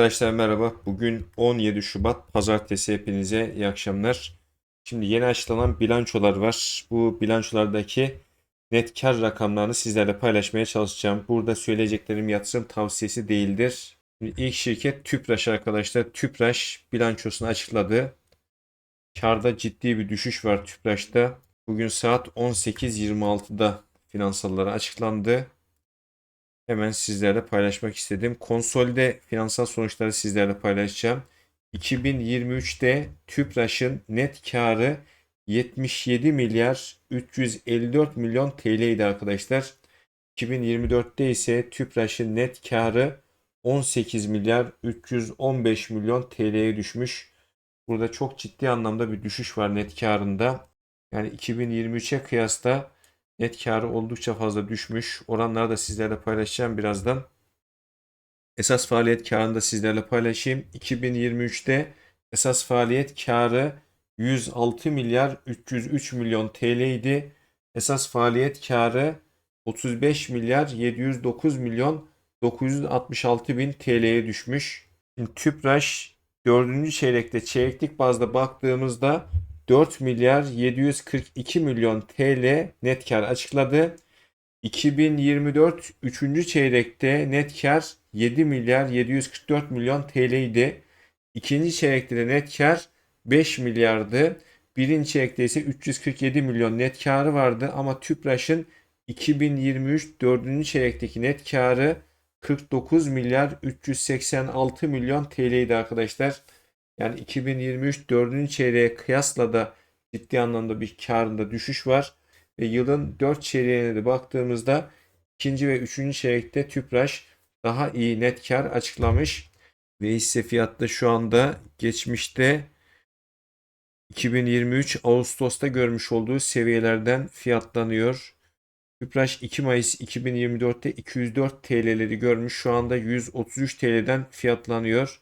Arkadaşlar merhaba. Bugün 17 Şubat Pazartesi hepinize iyi akşamlar. Şimdi yeni açıklanan bilançolar var. Bu bilançolardaki net kar rakamlarını sizlerle paylaşmaya çalışacağım. Burada söyleyeceklerim yatırım tavsiyesi değildir. Şimdi ilk şirket Tüpraş arkadaşlar. Tüpraş bilançosunu açıkladı. Karda ciddi bir düşüş var Tüpraş'ta. Bugün saat 18.26'da finansalları açıklandı. Hemen sizlerle paylaşmak istedim. Konsolde finansal sonuçları sizlerle paylaşacağım. 2023'te Tüpraş'ın net karı 77 milyar 354 milyon TL idi arkadaşlar. 2024'te ise Tüpraş'ın net karı 18 milyar 315 milyon TL'ye düşmüş. Burada çok ciddi anlamda bir düşüş var net karında. Yani 2023'e kıyasla Net karı oldukça fazla düşmüş. Oranları da sizlerle paylaşacağım birazdan. Esas faaliyet karını da sizlerle paylaşayım. 2023'te esas faaliyet karı 106 milyar 303 milyon TL idi. Esas faaliyet karı 35 milyar 709 milyon 966 bin TL'ye düşmüş. Şimdi Tüpraş 4. çeyrekte çeyreklik bazda baktığımızda 4 milyar 742 milyon TL net kar açıkladı. 2024 3. çeyrekte net kar 7 milyar 744 milyon TL idi. İkinci çeyrekte de net kar 5 milyardı. Birinci çeyrekte ise 347 milyon net karı vardı ama Tüpraş'ın 2023 4. çeyrekteki net karı 49 milyar 386 milyon TL idi arkadaşlar. Yani 2023 4. çeyreğe kıyasla da ciddi anlamda bir karında düşüş var. Ve yılın 4 çeyreğine de baktığımızda ikinci ve üçüncü çeyrekte Tüpraş daha iyi net kar açıklamış. Ve hisse fiyatı şu anda geçmişte 2023 Ağustos'ta görmüş olduğu seviyelerden fiyatlanıyor. Tüpraş 2 Mayıs 2024'te 204 TL'leri görmüş. Şu anda 133 TL'den fiyatlanıyor.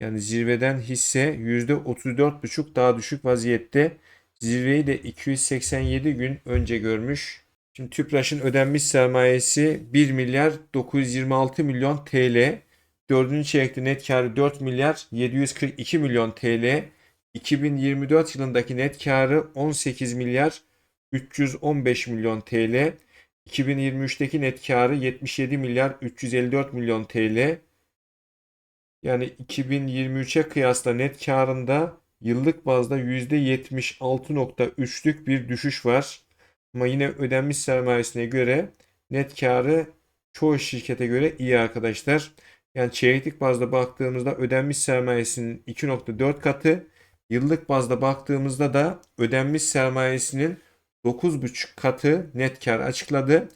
Yani zirveden hisse %34,5 daha düşük vaziyette. Zirveyi de 287 gün önce görmüş. Şimdi Tüpraş'ın ödenmiş sermayesi 1 milyar 926 milyon TL. 4. çeyrekte net karı 4 milyar 742 milyon TL. 2024 yılındaki net karı 18 milyar 315 milyon TL. 2023'teki net karı 77 milyar 354 milyon TL. Yani 2023'e kıyasla net karında yıllık bazda %76.3'lük bir düşüş var. Ama yine ödenmiş sermayesine göre net karı çoğu şirkete göre iyi arkadaşlar. Yani çeyreklik bazda baktığımızda ödenmiş sermayesinin 2.4 katı, yıllık bazda baktığımızda da ödenmiş sermayesinin 9.5 katı net kar açıkladı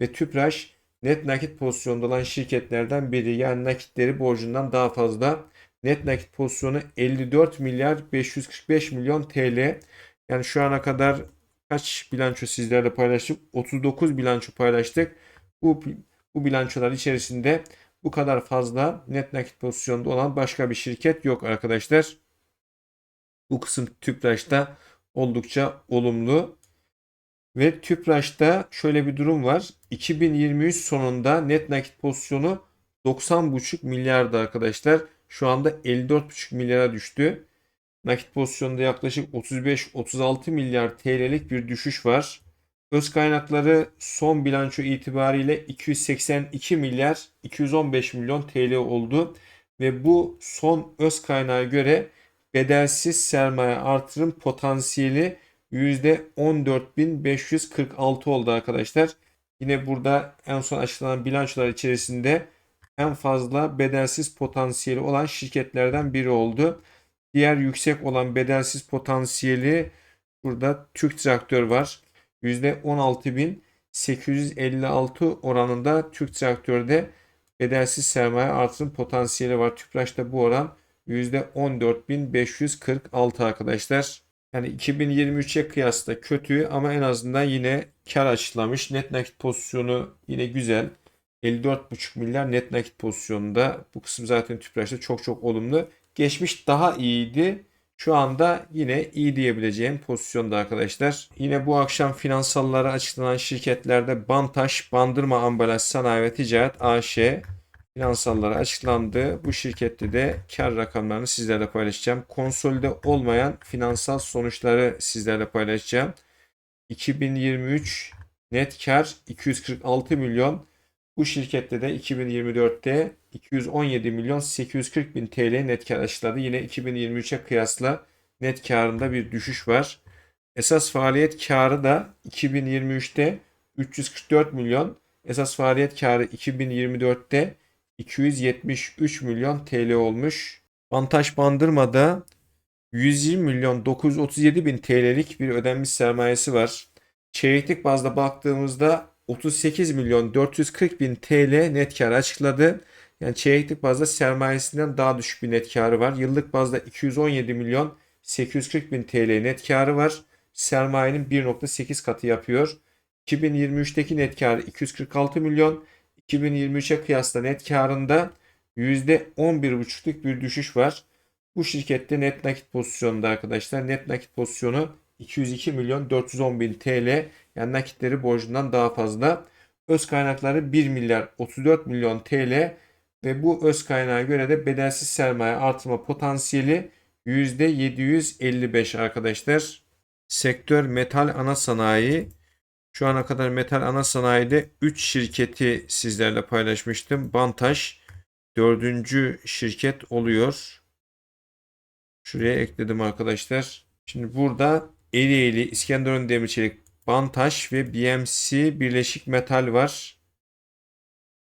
ve Tüpraş net nakit pozisyonda olan şirketlerden biri. Yani nakitleri borcundan daha fazla. Net nakit pozisyonu 54 milyar 545 milyon TL. Yani şu ana kadar kaç bilanço sizlerle paylaştık? 39 bilanço paylaştık. Bu, bu bilançolar içerisinde bu kadar fazla net nakit pozisyonda olan başka bir şirket yok arkadaşlar. Bu kısım Tüpraş'ta oldukça olumlu. Ve Tüpraş'ta şöyle bir durum var. 2023 sonunda net nakit pozisyonu 90,5 milyardı arkadaşlar. Şu anda 54,5 milyara düştü. Nakit pozisyonunda yaklaşık 35-36 milyar TL'lik bir düşüş var. Öz kaynakları son bilanço itibariyle 282 milyar 215 milyon TL oldu ve bu son öz kaynağa göre bedelsiz sermaye artırım potansiyeli %14.546 oldu arkadaşlar. Yine burada en son açıklanan bilançolar içerisinde en fazla bedelsiz potansiyeli olan şirketlerden biri oldu. Diğer yüksek olan bedelsiz potansiyeli burada Türk Traktör var. %16.856 oranında Türk Traktör'de bedelsiz sermaye artırım potansiyeli var. Tüpraş'ta bu oran %14.546 arkadaşlar. Yani 2023'e kıyasla kötü ama en azından yine kar açıklamış. Net nakit pozisyonu yine güzel. 54,5 milyar net nakit pozisyonunda. Bu kısım zaten Tüpraş'ta çok çok olumlu. Geçmiş daha iyiydi. Şu anda yine iyi diyebileceğim pozisyonda arkadaşlar. Yine bu akşam finansallara açıklanan şirketlerde Bantaş, Bandırma Ambalaj Sanayi ve Ticaret AŞ finansalları açıklandı. Bu şirkette de kar rakamlarını sizlerle paylaşacağım. Konsolide olmayan finansal sonuçları sizlerle paylaşacağım. 2023 net kar 246 milyon. Bu şirkette de 2024'te 217 milyon 840 bin TL net kar açıkladı. Yine 2023'e kıyasla net karında bir düşüş var. Esas faaliyet karı da 2023'te 344 milyon. Esas faaliyet karı 2024'te 273 milyon TL olmuş. Vantaj Bandırma'da 120 milyon 937 bin TL'lik bir ödenmiş sermayesi var. Çeyreklik bazda baktığımızda 38 milyon 440 bin TL net kar açıkladı. Yani çeyreklik bazda sermayesinden daha düşük bir net karı var. Yıllık bazda 217 milyon 840 bin TL net karı var. Sermayenin 1.8 katı yapıyor. 2023'teki net karı 246 milyon. 2023'e kıyasla net karında %11,5'luk bir düşüş var. Bu şirkette net nakit pozisyonunda arkadaşlar net nakit pozisyonu 202 milyon 410 bin TL yani nakitleri borcundan daha fazla. Öz kaynakları 1 milyar 34 milyon TL ve bu öz kaynağa göre de bedelsiz sermaye artırma potansiyeli %755 arkadaşlar. Sektör metal ana sanayi. Şu ana kadar metal ana sanayide 3 şirketi sizlerle paylaşmıştım. Bantaş 4. şirket oluyor. Şuraya ekledim arkadaşlar. Şimdi burada Ereğli, İskenderun Demirçelik, Bantaş ve BMC Birleşik Metal var.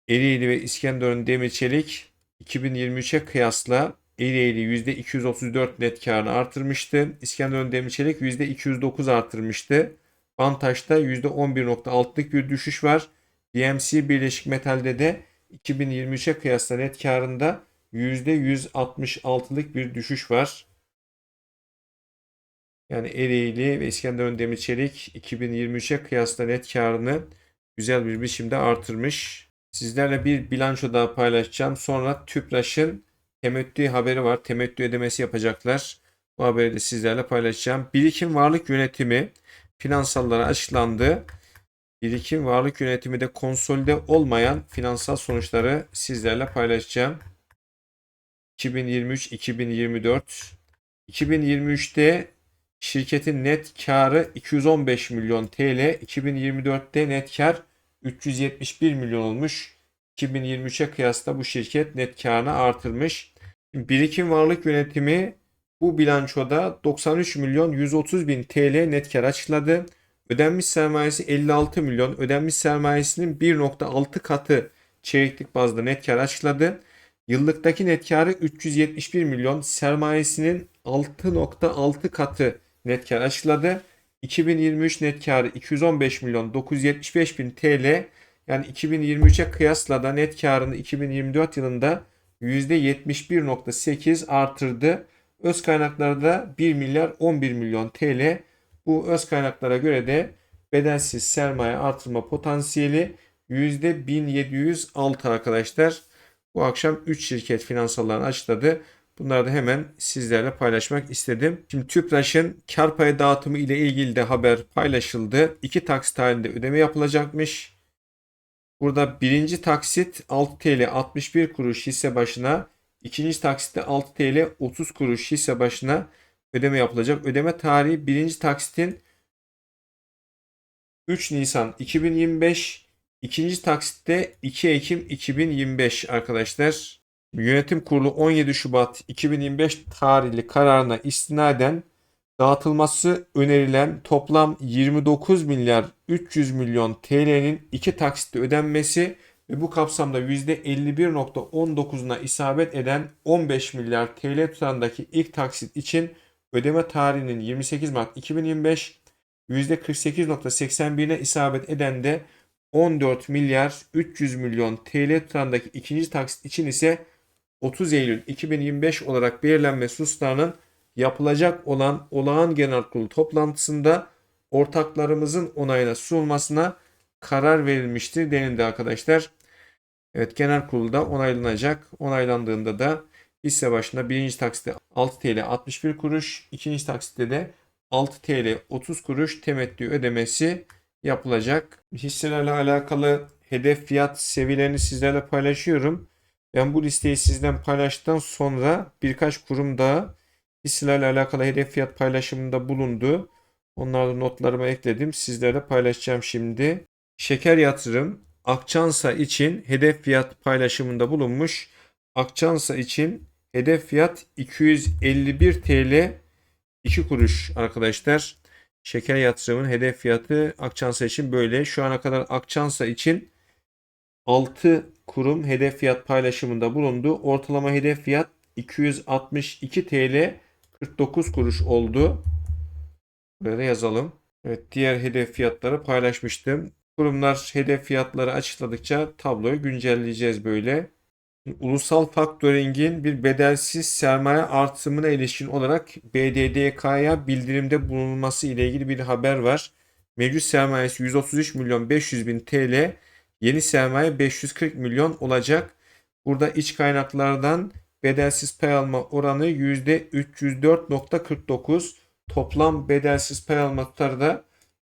Ereğli ve İskenderun Demirçelik 2023'e kıyasla Ereğli %234 net karını artırmıştı. İskenderun Demirçelik %209 artırmıştı. Bantaş'ta %11.6'lık bir düşüş var. BMC Birleşik Metal'de de 2023'e kıyasla net karında %166'lık bir düşüş var. Yani Ereğli ve İskenderun Demirçelik 2023'e kıyasla net karını güzel bir biçimde artırmış. Sizlerle bir bilanço daha paylaşacağım. Sonra Tüpraş'ın temettü haberi var. Temettü ödemesi yapacaklar. Bu haberi de sizlerle paylaşacağım. Birikim varlık yönetimi finansallara açıklandı. Birikim varlık yönetimi de konsolide olmayan finansal sonuçları sizlerle paylaşacağım. 2023-2024 2023'te şirketin net karı 215 milyon TL, 2024'te net kar 371 milyon olmuş. 2023'e kıyasla bu şirket net karını artırmış. Birikim varlık yönetimi bu bilançoda 93 milyon 130 bin TL net kar açıkladı. Ödenmiş sermayesi 56 milyon. Ödenmiş sermayesinin 1.6 katı çeyreklik bazda net kar açıkladı. Yıllıktaki net karı 371 milyon. Sermayesinin 6.6 katı net kar açıkladı. 2023 net karı 215 milyon 975 bin TL. Yani 2023'e kıyasla da net karını 2024 yılında %71.8 artırdı. Öz kaynaklarda 1 milyar 11 milyon TL. Bu öz kaynaklara göre de bedelsiz sermaye artırma potansiyeli %1706 arkadaşlar. Bu akşam 3 şirket finansallarını açıkladı. Bunları da hemen sizlerle paylaşmak istedim. Şimdi Tüpraş'ın kar payı dağıtımı ile ilgili de haber paylaşıldı. İki taksit halinde ödeme yapılacakmış. Burada birinci taksit 6 TL 61 kuruş hisse başına İkinci taksitte 6 TL 30 kuruş hisse başına ödeme yapılacak. Ödeme tarihi birinci taksitin 3 Nisan 2025, ikinci taksitte 2 Ekim 2025 arkadaşlar. Yönetim Kurulu 17 Şubat 2025 tarihli kararına istinaden dağıtılması önerilen toplam 29 milyar 300 milyon TL'nin iki taksitte ödenmesi ve bu kapsamda %51.19'una isabet eden 15 milyar TL tutarındaki ilk taksit için ödeme tarihinin 28 Mart 2025, %48.81'ine isabet eden de 14 milyar 300 milyon TL tutarındaki ikinci taksit için ise 30 Eylül 2025 olarak belirlenmesi hususlarının yapılacak olan olağan genel kurulu toplantısında ortaklarımızın onayına sunulmasına karar verilmiştir denildi arkadaşlar. Evet genel kurulda onaylanacak. Onaylandığında da hisse başına birinci taksitte 6 TL 61 kuruş, ikinci taksitte de 6 TL 30 kuruş temettü ödemesi yapılacak. Hisselerle alakalı hedef fiyat seviyelerini sizlerle paylaşıyorum. Ben bu listeyi sizden paylaştıktan sonra birkaç kurum daha hisselerle alakalı hedef fiyat paylaşımında bulundu. Onları notlarıma ekledim. Sizlerle paylaşacağım şimdi. Şeker Yatırım Akçansa için hedef fiyat paylaşımında bulunmuş. Akçansa için hedef fiyat 251 TL 2 kuruş arkadaşlar. Şeker Yatırım'ın hedef fiyatı Akçansa için böyle. Şu ana kadar Akçansa için 6 kurum hedef fiyat paylaşımında bulundu. Ortalama hedef fiyat 262 TL 49 kuruş oldu. Buraya yazalım. Evet, diğer hedef fiyatları paylaşmıştım. Kurumlar hedef fiyatları açıkladıkça tabloyu güncelleyeceğiz böyle. Ulusal Faktöring'in bir bedelsiz sermaye artımına ilişkin olarak BDDK'ya bildirimde bulunması ile ilgili bir haber var. Mevcut sermayesi 133 milyon 500 bin TL, yeni sermaye 540 milyon olacak. Burada iç kaynaklardan bedelsiz pay alma oranı %304.49. Toplam bedelsiz pay alma tutarı da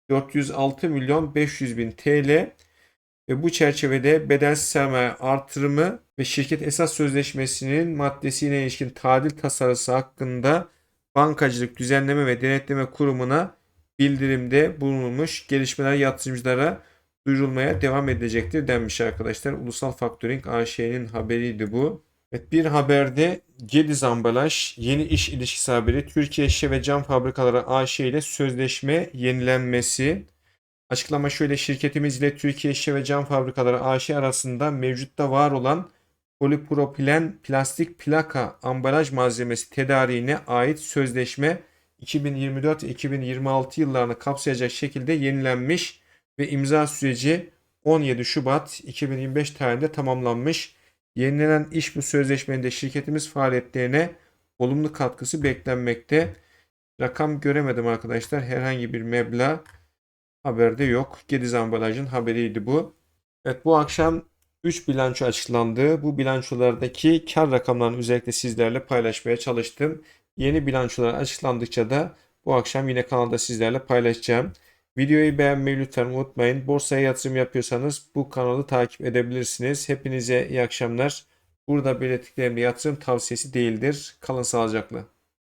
406 milyon 500 bin TL. Ve bu çerçevede bedelsiz sermaye artırımı ve şirket esas sözleşmesinin maddesine ilişkin tadil tasarısı hakkında Bankacılık Düzenleme ve Denetleme Kurumu'na bildirimde bulunulmuş gelişmeler yatırımcılara duyurulmaya devam edecektir denmiş arkadaşlar. Ulusal Faktöring AŞ'nin haberiydi bu. Evet, bir haberde Gediz Ambalaj yeni iş ilişkisi haberi Türkiye Şişe ve Cam Fabrikaları AŞ ile sözleşme yenilenmesi. Açıklama şöyle şirketimiz ile Türkiye Şişe ve Cam Fabrikaları AŞ arasında mevcutta var olan polipropilen plastik plaka ambalaj malzemesi tedariğine ait sözleşme 2024-2026 yıllarını kapsayacak şekilde yenilenmiş ve imza süreci 17 Şubat 2025 tarihinde tamamlanmış. Yenilenen iş bu sözleşmenin şirketimiz faaliyetlerine olumlu katkısı beklenmekte. Rakam göremedim arkadaşlar. Herhangi bir meblağ haberde yok. Gediz Ambalaj'ın haberiydi bu. Evet bu akşam 3 bilanço açıklandı. Bu bilançolardaki kar rakamlarını özellikle sizlerle paylaşmaya çalıştım. Yeni bilançolar açıklandıkça da bu akşam yine kanalda sizlerle paylaşacağım. Videoyu beğenmeyi lütfen unutmayın. Borsaya yatırım yapıyorsanız bu kanalı takip edebilirsiniz. Hepinize iyi akşamlar. Burada belirttiklerim yatırım tavsiyesi değildir. Kalın sağlıcakla.